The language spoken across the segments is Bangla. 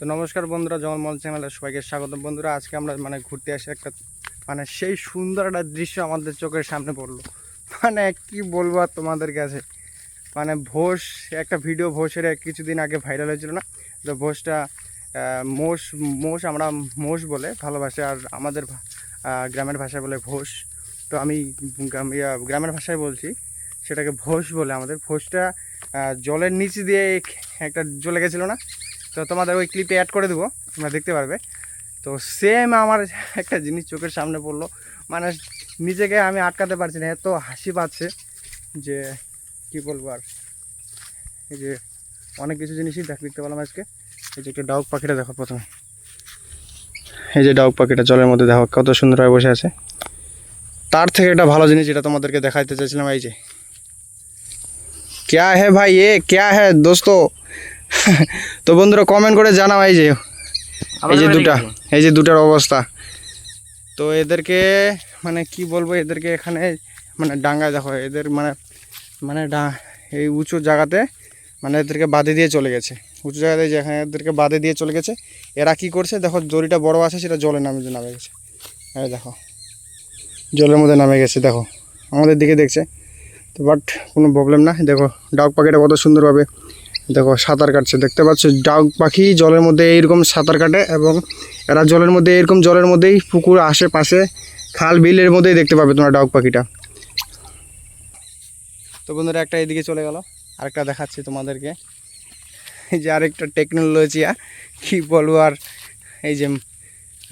তো নমস্কার বন্ধুরা জমল মল চ্যানেলে সবাইকে স্বাগত। বন্ধুরা আজকে আমরা মানে ঘুরতে আসি একটা মানে সেই সুন্দর একটা দৃশ্য আমাদের চোখের সামনে পড়ল। মানে কি বলব আর তোমাদের কাছে? মানে ভোজ একটা ভিডিও ভোজের কিছুদিন আগে ভাইরাল হয়েছিল না? তো আহ, মোষ মোষ আমরা মোষ বলে ভালোবাসে আর আমাদের গ্রামের ভাষায় বলে ভোজ তো আমি গ্রামের ভাষায় বলছি সেটাকে ভোজ বলে আমাদের। আহ, জলের নিচে দিয়ে একটা চলে গেছিল না? তো তোমাদের ওই ক্লিপে অ্যাড করে দেবো, তোমরা দেখতে পারবে। তো সেম আমার একটা জিনিস চোখের সামনে পড়ল। মানে নিজেকে আমি আটকাতে পারছি না, এত হাসি পাচ্ছে যে কি বলব আর। এই যে অনেক কিছু জিনিসই দেখ, দেখতে পেলাম আজকে। এই যে একটা ডাউক পাখিটা দেখো প্রথমে। এই যে ডাউক পাখিটা, জলের মধ্যে দেখো কত সুন্দরভাবে বসে আছে। তার থেকে একটা ভালো জিনিস যেটা তোমাদেরকে দেখাইতে চাইছিলাম, এই যে। ক্যা হে ভাই এ, ক্যা হে দোস্ত? তো বন্ধুরা কমেন্ট করে জানাও এই যে এই যে দুটা এই যে দুটার অবস্থা। তো এদেরকে মানে কি বলব এদেরকে এখানে মানে ডাঙ্গায় দেখো এদের মানে মানে ডা- এই উঁচু জায়গাতে মানে এদেরকে বাঁধে দিয়ে চলে গেছে। উঁচু জায়গাতে যেখানে এদেরকে বাঁধে দিয়ে চলে গেছে। এরা কি করছে দেখো দড়িটা বড় আছে সেটা জলে নামে নামে গেছে। হ্যাঁ দেখো জলের মধ্যে নামে গেছে দেখো আমাদের দিকে দেখছে। তো বাট কোনো প্রবলেম না দেখো ডাক পাখিটা কত সুন্দরভাবে দেখো সাঁতার কাটছে, দেখতে পাচ্ছ, ডাক পাখি জলের মধ্যে এইরকম সাঁতার কাটে এবং এরা জলের মধ্যে, এরকম জলের মধ্যেই পুকুর আশেপাশে খাল বিলের মধ্যেই দেখতে পাবে তোমরা ডাক পাখিটা। তো বন্ধুরা, একটা এদিকে চলে গেল, আরেকটা দেখাচ্ছি তোমাদেরকে। এই যে আরেকটা টেকনোলজি কি বলব আর, এই যে,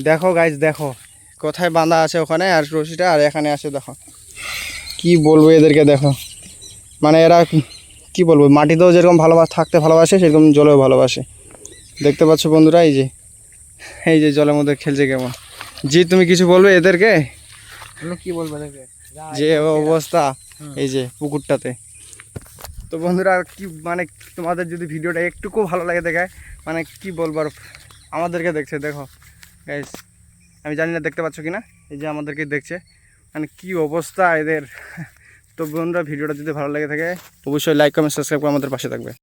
দেখো গাইজ দেখো, কোথায় বাঁধা আছে ওখানে আর রশিটা, আর এখানে আছে, দেখো। কি বলব এদেরকে, দেখো। মানে এরা কি বলব মাটিতেও যেরকম ভালোবাসে থাকতে ভালোবাসে সেরকম জলেও ভালোবাসে। দেখতে পাচ্ছ বন্ধুরা এই যে এই যে জলের মধ্যে খেলছে কেমন। জি তুমি কিছু বলবে এদেরকে? আমি কি বলব যে অবস্থা এই যে পুকুরটাতে। তো বন্ধুরা কি মানে তোমাদের যদি ভিডিওটা একটুকু ভালো লাগে দেখায় মানে কি বলব আর আমাদেরকে দেখছে দেখো। গাইস আমি জানি না দেখতে পাচ্ছ কি না এই যে আমাদেরকে দেখছে। মানে কি অবস্থা এদের। তো বন্ধুরা, ভিডিওটা যদি ভালো লাগে থাকে, অবশ্যই লাইক কমেন্ট সাবস্ক্রাইব করে আমাদের পাশে থাকবে।